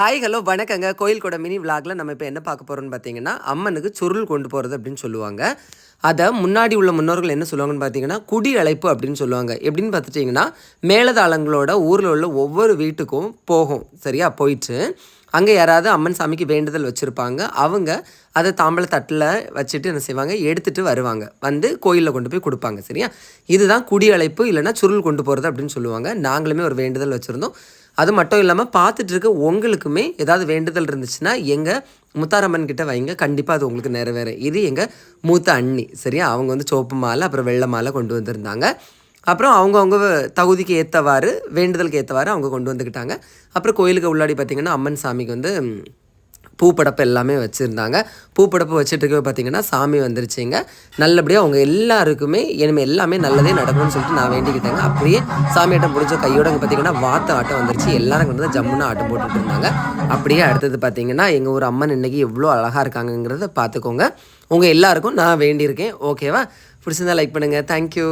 Hi hello வணக்கங்க. கோயில் கூட மினி விளாகில் நம்ம இப்போ என்ன பார்க்க போகிறோம்னு பார்த்தீங்கன்னா அம்மனுக்கு சுருள் கொண்டு போகிறது அப்படின்னு சொல்லுவாங்க. அதை முன்னாடி உள்ள முன்னோர்கள் என்ன சொல்லுவாங்கன்னு பார்த்தீங்கன்னா குடி அழைப்பு அப்படின்னு சொல்லுவாங்க. எப்படின்னு பார்த்துட்டிங்கன்னா மேலதாளங்களோட ஊரில் உள்ள ஒவ்வொரு வீட்டுக்கும் போகும். சரியா? போயிட்டு அங்கே யாராவது அம்மன் சாமிக்கு வேண்டுதல் வச்சுருப்பாங்க. அவங்க அதை தாம்பளை தட்டில் வச்சுட்டு என்ன செய்வாங்க? எடுத்துகிட்டு வருவாங்க. வந்து கோயிலில் கொண்டு போய் கொடுப்பாங்க. சரியா? இதுதான் குடி அழைப்பு இல்லைன்னா சுருள் கொண்டு போகிறது அப்படின்னு சொல்லுவாங்க. நாங்களுமே ஒரு வேண்டுதல் வச்சுருந்தோம். அது மட்டும் இல்லாமல் பார்த்துட்டு இருக்க உங்களுக்குமே ஏதாவது வேண்டுதல் இருந்துச்சுன்னா எங்கள் முத்தாரம்மன் கிட்ட வைங்க. கண்டிப்பாக அது உங்களுக்கு நிறைவேறும். இது எங்கள் மூத்த அண்ணி சரியா? அவங்க வந்து சோப்பு மாலை அப்புறம் வெள்ளை மாலை கொண்டு வந்திருந்தாங்க. அப்புறம் அவங்கவுங்க தகுதிக்கு ஏற்றவாறு வேண்டுதலுக்கு ஏற்றவாறு அவங்க கொண்டு வந்துக்கிட்டாங்க. அப்புறம் கோயிலுக்கு உள்ளாடி பார்த்திங்கன்னா அம்மன் சாமிக்கு வந்து பூப்படப்பு எல்லாமே வச்சுருந்தாங்க. பூப்படப்பு வச்சுட்டு பார்த்தீங்கன்னா சாமி வந்துருச்சுங்க. நல்லபடியாக அவங்க எல்லாருக்குமே இனிமேல் எல்லாமே நல்லதே நடக்கும்னு சொல்லிட்டு நான் வேண்டிக்கிட்டேங்க. அப்படியே சாமி ஆட்டம் முடிஞ்ச கையோட அங்கே பார்த்தீங்கன்னா வாத்த ஆட்டம் வந்துருச்சு. எல்லாரும் கொண்டு வந்து ஜம்முன்னு ஆட்டம் போட்டுட்டு இருந்தாங்க. அப்படியே அடுத்தது பார்த்தீங்கன்னா எங்கள் ஊர் அம்மன் இன்னைக்கு எவ்வளோ அழகாக இருக்காங்கங்கிறத பார்த்துக்கோங்க உங்கள் எல்லாருக்கும் நான் வேண்டியிருக்கேன். ஓகேவா? பிடிச்சிருந்தா லைக் பண்ணுங்கள் தேங்க்யூ